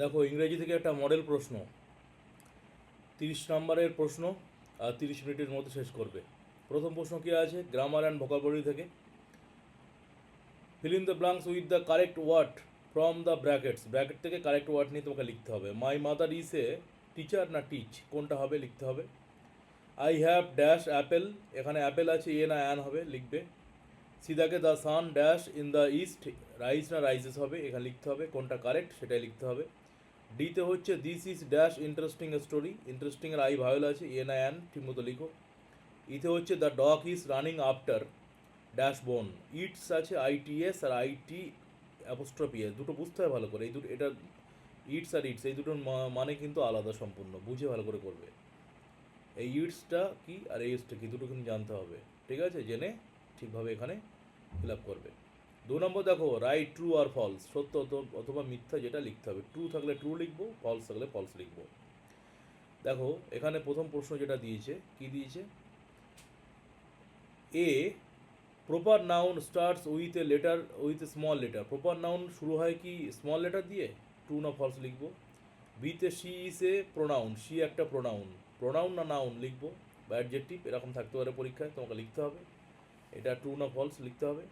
দেখো, ইংরেজি থেকে একটা মডেল প্রশ্ন। তিরিশ নম্বরের প্রশ্ন, আর তিরিশ মিনিটের মধ্যে শেষ করবে। প্রথম প্রশ্ন কী আছে? গ্রামার অ্যান্ড ভোকাবুলারি থেকে। Fill in the blanks with the correct word from the brackets bracket থেকে কারেক্ট ওয়ার্ড নিয়ে তোমাকে লিখতে হবে। My mother is a teacher না টিচ কোনটা হবে? লিখতে হবে। আই হ্যাভ ড্যাশ অ্যাপেল এখানে অ্যাপেল আছে এ না অ্যান হবে, লিখবে। সিদাকে the sun dash in the east rise না রাইসেস হবে, এখানে লিখতে হবে। কোনটা কারেক্ট সেটাই লিখতে হবে। ডিতে হচ্ছে this is dash interesting story interesting এর আই ভায়োল আছে এ না অ্যান ঠিকমতো লিখো। ইতে হচ্ছে the dog is running after dash bone its আছে আইটিএস আর আইটি অ্যাপোস্ট্রপি এস দুটো বুঝতে হয় ভালো করে। এই দুটো, এটা ইটস আর ইটস এই দুটোর মানে কিন্তু আলাদা সম্পূর্ণ। বুঝে ভালো করে করবে। এই ইটসটা কি আর এই ইটসটা কি? দুটো কিন্তু জানতে হবে। ঠিক আছে? জেনে ঠিকভাবে এখানে ফিল আপ করবে। দু নম্বর দেখো রাইট ট্রু আর ফলস সত্য অথবা মিথ্যা যেটা লিখতে হবে। ট্রু থাকলে ট্রু লিখব ফলস থাকলে ফলস লিখব। দেখো, এখানে প্রথম প্রশ্ন যেটা দিয়েছে, কি দিয়েছে? A proper noun starts with a letter with a small letter proper noun শুরু হয় কি স্মল লেটার দিয়ে? ট্রু না ফলস লিখব। বিতে she is a pronoun she একটা প্রোনাউন প্রোনাউন না নাউন লিখব। বা অ্যাডজেক্টিভ এরকম থাকতে পারে পরীক্ষায়, তোমাকে লিখতে হবে। এটা ট্রু না ফলস লিখতে হবে।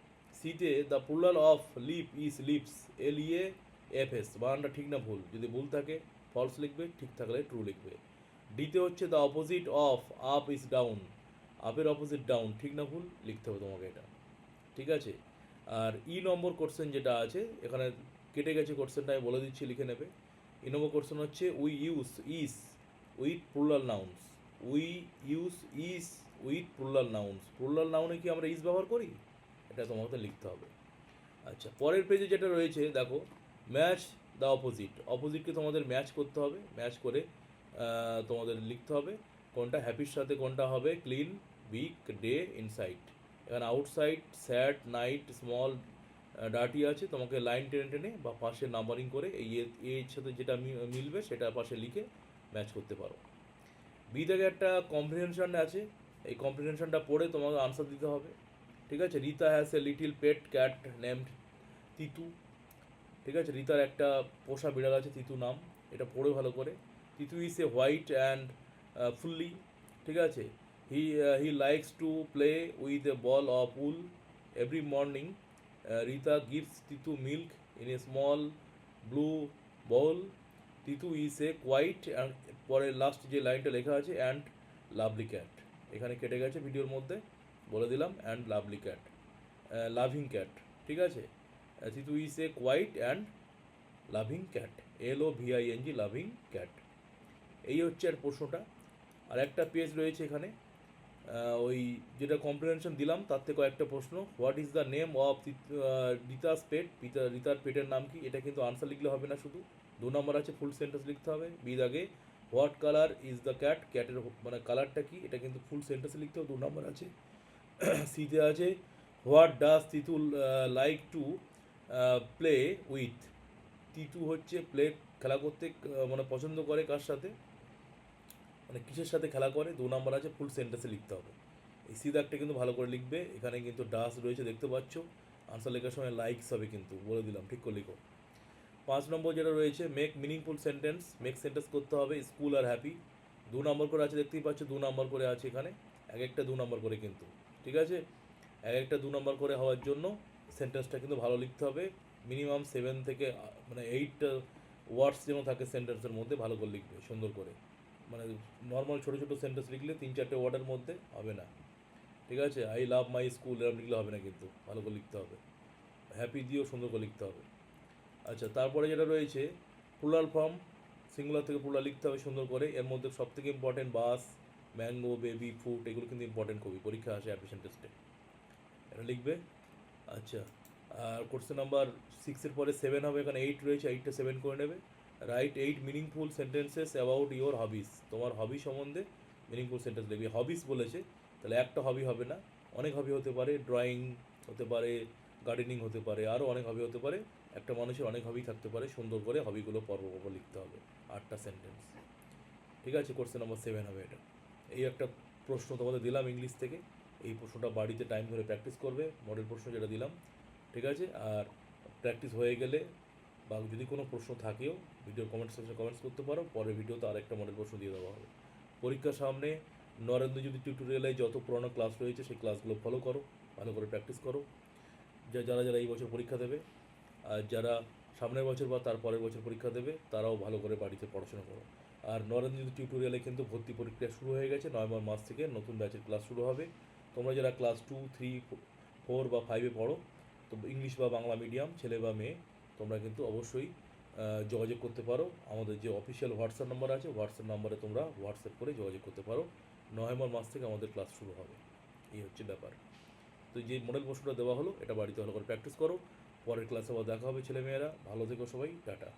সিতে the plural of leaf is leafs L E A F S বানানটা ঠিক না ভুল, যদি ভুল থাকে ফলস লিখবে, ঠিক থাকলে ট্রু লিখবে। ডিতে হচ্ছে the opposite of up is down আপের অপোজিট ডাউন ঠিক না ভুল, লিখতে হবে তোমাকে এটা। ঠিক আছে? আর ই নম্বর কোশ্চেন যেটা আছে, এখানে কেটে গেছে কোশ্চেনটা আমি বলে দিচ্ছি, লিখে নেবে। ই নম্বর কোশ্চেন হচ্ছে we use is with plural nouns we use is with plural nouns plural নাউনে কি আমরা ইস ব্যবহার করি? এটা তোমাকে লিখতে হবে। আচ্ছা পরের পেজে যেটা রয়েছে, দেখো ম্যাচ দ্য অপোজিট অপোজিটকে তোমাদের ম্যাচ করতে হবে ম্যাচ করে তোমাদের লিখতে হবে কোনটা হ্যাপির সাথে কোনটা হবে ক্লিন উইক ডে ইনসাইড এখানে outside sad night small dirty আছে, তোমাকে লাইন টেনে টেনে বা পাশে নাম্বারিং করে এই এর সাথে যেটা মিলবে সেটা পাশে লিখে ম্যাচ করতে পারো। বি থেকে একটা কম্প্রিহেনশন আছে, এই কম্প্রিহেনশনটা পড়ে তোমাকে আনসার দিতে হবে। ঠিক আছে? Rita has a little pet cat named Titu ঠিক আছে? রিতার একটা পোষা বিড়াল আছে তিতু নাম, এটা পড়ে ভালো করে। Titu is a white and fluffy, ঠিক আছে? He he likes to play with a ball of wool every morning Rita gives Titu milk in a small blue bowl Titu is a quiet and পরে last যে লাইনটা লেখা আছে and lovely cat এখানে কেটে গেছে ভিডিওর মধ্যে। বলে দিলাম and lovely cat loving cat ঠিক আছে? Titu is a quiet and loving cat L O V I N G loving cat এই হচ্ছে আর প্রশ্নটা। আর একটা পেজ রয়েছে এখানে ওই যেটা কম্প্রিহেনশন দিলাম, তার থেকে কয়েকটা প্রশ্ন। What is the name of Rita's pet রিতার পেটের নাম কি? এটা কিন্তু আনসার লিখলে হবে না শুধু। দু নম্বর আছে ফুল সেন্টেন্স লিখতে হবে। বি দাগে what colour is the cat ক্যাটের মানে কালারটা কি? এটা কিন্তু ফুল সেন্টেন্সে লিখতে হবে, দু নম্বর আছে। সিতে আছে। What does Titu like to play with? Titu হচ্ছে প্লে, খেলা করতে মানে পছন্দ করে কার সাথে? মানে কিসের সাথে খেলা করে? দু নম্বর আছে, ফুল সেন্টেন্সে লিখতে হবে। এই সিদাকটা কিন্তু ভালো করে লিখবে। এখানে কিন্তু ডাস রয়েছে, দেখতে পাচ্ছ। আনসার লেখার সময় লাইকস হবে কিন্তু, বলে দিলাম, ঠিক করে লিখো। পাঁচ নম্বর যেটা রয়েছে make meaningful sentence make sentence করতে হবে স্কুল আর হ্যাপি দু নম্বর করে আছে, দেখতেই পাচ্ছ, দু নম্বর করে আছে এখানে। এক একটা দু নম্বর করে কিন্তু। ঠিক আছে? এক একটা দু নম্বর করে হওয়ার জন্য সেন্টেন্সটা কিন্তু ভালো লিখতে হবে। মিনিমাম সেভেন থেকে মানে এইট ওয়ার্ডস যেন থাকে সেন্টেন্সের মধ্যে ভালো করে লিখবে, সুন্দর করে। মানে নর্মাল ছোটো ছোটো সেন্টেন্স লিখলে তিন চারটে ওয়ার্ডের মধ্যে হবে না। ঠিক আছে? আই লাভ মাই স্কুল এরকম লিখলে হবে না কিন্তু, ভালো করে লিখতে হবে। হ্যাপি দিয়েও সুন্দর করে লিখতে হবে। আচ্ছা তারপরে যেটা রয়েছে প্লুরাল ফর্ম সিঙ্গুলার থেকে প্লুরাল লিখতে হবে সুন্দর করে। এর মধ্যে সব থেকে important bus mango baby food এগুলো কিন্তু ইম্পর্টেন্ট খুবই পরীক্ষা আসে অ্যাডমিশন টেস্টে এটা লিখবে? আচ্ছা। আর কোশ্চেন নাম্বার সিক্সের পরে সেভেন হবে, এখানে এইট রয়েছে এইটটা সেভেন করে নেবে। Write eight meaningful sentences about your hobbies তোমার হবি সম্বন্ধে মিনিংফুল সেন্টেন্স লিখবে। হবিস বলেছে, তাহলে একটা হবি হবে না। অনেক হবি হতে পারে ড্রয়িং হতে পারে গার্ডেনিং হতে পারে আরও অনেক হবি হতে পারে। একটা মানুষের অনেক হবি থাকতে পারে, সুন্দর করে হবিগুলো পর্ব পর্ব লিখতে হবে। আটটা সেন্টেন্স ঠিক আছে কোশ্চেন নাম্বার সেভেন হবে এটা। এই একটা প্রশ্ন তোমাদের দিলাম ইংলিশ থেকে। এই প্রশ্নটা বাড়িতে টাইম ধরে প্র্যাকটিস করবে মডেল প্রশ্ন যেটা দিলাম, ঠিক আছে? আর প্র্যাকটিস হয়ে গেলে বা যদি কোনো প্রশ্ন থাকেও ভিডিও কমেন্ট সেকশনে কমেন্টস করতে পারো, পরের ভিডিওতে আরেকটা মডেল প্রশ্ন দিয়ে দেওয়া হবে। পরীক্ষার সামনে নরেন্দ্র যদি টিউটোরিয়ালে যত পুরোনো ক্লাস রয়েছে, সেই ক্লাসগুলো ফলো করো, ভালো করে প্র্যাকটিস করো। যা, যারা যারা এই বছর পরীক্ষা দেবে, আর যারা সামনের বছর বা তার পরের বছর পরীক্ষা দেবে, তারাও ভালো করে বাড়িতে পড়াশোনা করো। আর নরেন্দ্র টিউটোরিয়ালে কিন্তু ভর্তি পরীক্ষা শুরু হয়ে গেছে। নভেম্বর মাস থেকে নতুন ব্যাচের ক্লাস শুরু হবে। তোমরা যারা ক্লাস টু থ্রি ফোর বা ফাইভে পড়ো, তো ইংলিশ বা বাংলা মিডিয়াম ছেলে বা মেয়ে, তোমরা কিন্তু অবশ্যই যোগাযোগ করতে পারো। আমাদের যে অফিসিয়াল হোয়াটসঅ্যাপ নাম্বার আছে হোয়াটসঅ্যাপ নাম্বারে তোমরা হোয়াটসঅ্যাপ করে যোগাযোগ করতে পারো। নভেম্বর মাস থেকে আমাদের ক্লাস শুরু হবে। এই হচ্ছে ব্যাপার। তো যে মডেল প্রশ্নটা দেওয়া হলো, এটা বাড়িতে ভালো করে প্র্যাকটিস করো। পরের ক্লাসে আবার দেখা হবে ছেলেমেয়েরা ভালো থেকো সবাই। টাটা।